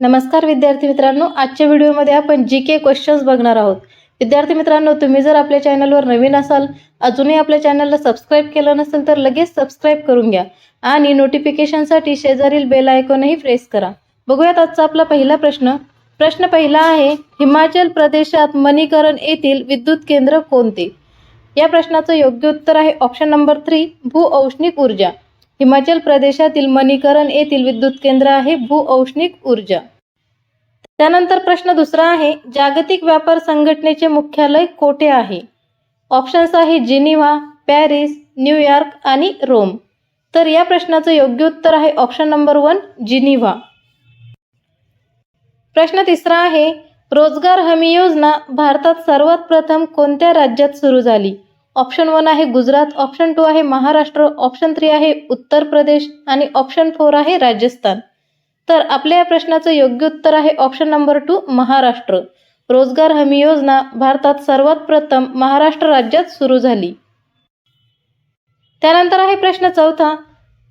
नमस्कार विद्यार्थी मित्रांनो आजच्या व्हिडिओमध्ये आपण जी के क्वेश्चन्स बघणार आहोत. विद्यार्थी मित्रांनो तुम्ही जर आपल्या चॅनलवर नवीन असाल अजूनही आपल्या चॅनलला सबस्क्राईब केलं नसेल तर लगेच सबस्क्राईब करून घ्या आणि नोटिफिकेशनसाठी शेजारील बेल आयकॉनही प्रेस करा. बघूयात आजचा आपला पहिला प्रश्न. प्रश्न पहिला आहे हिमाचल प्रदेशात मणीकरण येथील विद्युत केंद्र कोणते? या प्रश्नाचं योग्य उत्तर आहे ऑप्शन नंबर थ्री भूऔष्णिक ऊर्जा. हिमाचल प्रदेशातील मणीकरण येथील विद्युत केंद्र आहे भूऔष्णिक ऊर्जा. त्यानंतर प्रश्न दुसरा आहे जागतिक व्यापार संघटनेचे मुख्यालय कोठे आहे? ऑप्शन्स आहे जिनिव्हा पॅरिस न्यूयॉर्क आणि रोम. तर या प्रश्नाचं योग्य उत्तर आहे ऑप्शन नंबर वन जिनिव्हा. प्रश्न तिसरा आहे रोजगार हमी योजना भारतात सर्वात प्रथम कोणत्या राज्यात सुरू झाली? ऑप्शन वन आहे गुजरात ऑप्शन टू आहे महाराष्ट्र ऑप्शन थ्री आहे उत्तर प्रदेश आणि ऑप्शन फोर आहे राजस्थान. तर आपल्या या प्रश्नाचं योग्य उत्तर आहे ऑप्शन नंबर टू महाराष्ट्र. रोजगार हमी योजना भारतात सर्वात प्रथम महाराष्ट्र राज्यात सुरू झाली. त्यानंतर आहे प्रश्न चौथा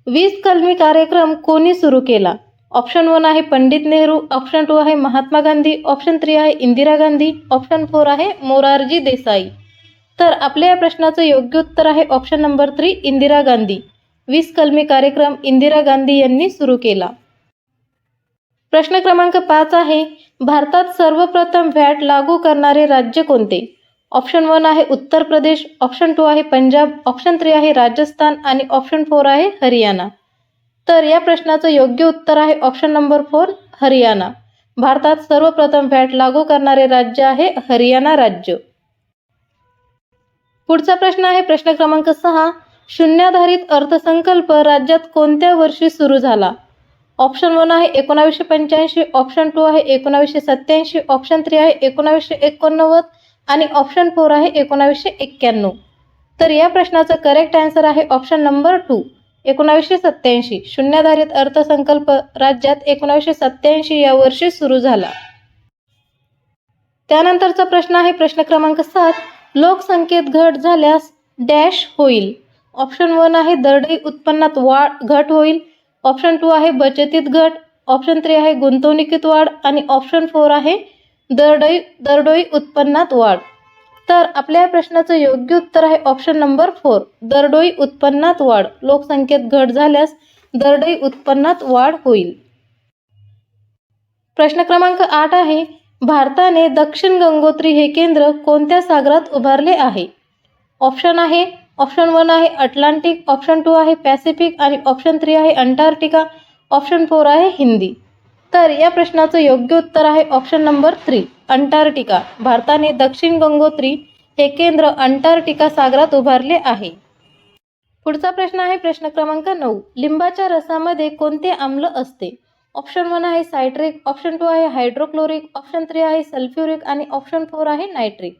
वीज कलमी कार्यक्रम कोणी सुरू केला? ऑप्शन वन आहे पंडित नेहरू ऑप्शन टू आहे महात्मा गांधी ऑप्शन थ्री आहे इंदिरा गांधी ऑप्शन फोर आहे मोरारजी देसाई. तर आपल्या या प्रश्नाचं योग्य उत्तर आहे option number three Indira Gandhi. वीस कलमी कार्यक्रम इंदिरा गांधी यांनी सुरू केला. प्रश्न क्रमांक पाच आहे भारतात सर्वप्रथम व्हॅट लागू करणारे राज्य कोणते? ऑप्शन वन आहे उत्तर प्रदेश ऑप्शन टू आहे पंजाब ऑप्शन थ्री आहे राजस्थान आणि ऑप्शन फोर आहे हरियाणा. तर या प्रश्नाचं योग्य उत्तर आहे ऑप्शन नंबर फोर हरियाणा. भारतात सर्वप्रथम व्हॅट लागू करणारे राज्य आहे हरियाणा राज्य. पुढचा प्रश्न आहे प्रश्न क्रमांक सहा. शून्याधारित अर्थसंकल्प राज्यात कोणत्या वर्षी सुरू झाला? ऑप्शन वन आहे एकोणावीसशे पंच्याऐंशी ऑप्शन टू आहे एकोणावीसशे सत्याऐंशी ऑप्शन थ्री आहे एकोणावीसशे एकोणनव्वद आणि ऑप्शन फोर आहे एकोणावीसशे एक्क्याण्णव. तर या प्रश्नाचं करेक्ट आन्सर आहे ऑप्शन नंबर टू एकोणावीसशे सत्याऐंशी शून्याधारित अर्थसंकल्प राज्यात एकोणावीसशे सत्याऐंशी या वर्षी सुरू झाला. त्यानंतरचा प्रश्न आहे प्रश्न क्रमांक सात. लोकसंख्येत घट झाल्यास डॅश होईल. ऑप्शन वन आहे दरडई उत्पन्नात वाढ घट होईल. ऑप्शन टू आहे बचतीत घट. ऑप्शन थ्री आहे गुंतवणुकीत वाढ. आणि ऑप्शन फोर आहे दरडोई दरडोई उत्पन्नात वाढ. तर आपल्या या प्रश्नाचं योग्य उत्तर आहे ऑप्शन नंबर फोर दरडोई उत्पन्नात वाढ. लोकसंख्येत घट झाल्यास दरडोई उत्पन्नात वाढ होईल. प्रश्न क्रमांक आठ आहे भारताने दक्षिण गंगोत्री हे केंद्र कोणत्या सागरात उभारले आहे? ऑप्शन आहे ऑप्शन वन आहे अटलांटिक ऑप्शन टू आहे पॅसिफिक आणि ऑप्शन थ्री आहे अंटार्क्टिका ऑप्शन फोर आहे हिंदी. तर या प्रश्नाचं योग्य उत्तर आहे ऑप्शन नंबर थ्री अंटार्क्टिका. भारताने दक्षिण गंगोत्री हे केंद्र अंटार्क्टिका सागरात उभारले आहे. पुढचा प्रश्न आहे प्रश्न क्रमांक नऊ. लिंबाच्या रसामध्ये कोणते आम्ल असते? ऑप्शन वन आहे सायट्रिक ऑप्शन टू आहे हायड्रोक्लोरिक ऑप्शन थ्री आहे सल्फ्युरिक आणि ऑप्शन फोर आहे नायट्रिक.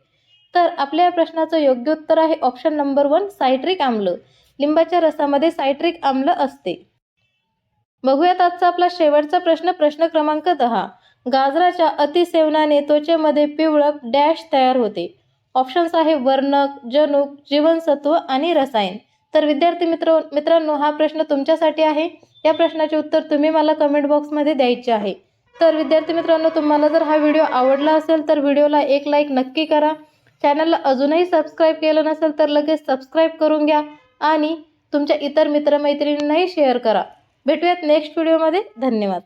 तर आपल्या या प्रश्नाचं योग्य उत्तर आहे ऑप्शन नंबर वन सायट्रिक आम्ल. लिंबाच्या रसामध्ये सायट्रिक आम्ल असते. बघूयात आजचा आपला शेवटचा प्रश्न प्रश्न क्रमांक दहा. गाजराच्या अतिसेवनाने त्वचेमध्ये पिवळक डॅश तयार होते. ऑप्शन्स आहे वर्णक जनुक जीवनसत्व आणि रसायन. तर विद्यार्थी मित्र मित्रांनो हा प्रश्न तुमच्यासाठी आहे. या प्रश्नाचे उत्तर तुम्ही मला कमेंट बॉक्समध्ये द्यायचे आहे. तर विद्यार्थी मित्रांनो तुम्हाला जर हा व्हिडिओ आवडला असेल तर व्हिडिओला एक लाईक नक्की करा. चॅनलला अजूनही सबस्क्राईब केलं नसेल तर लगेच सबस्क्राईब करून घ्या आणि तुमच्या इतर मित्रमैत्रिणींनाही शेअर करा. भेटूयात नेक्स्ट व्हिडिओमध्ये धन्यवाद.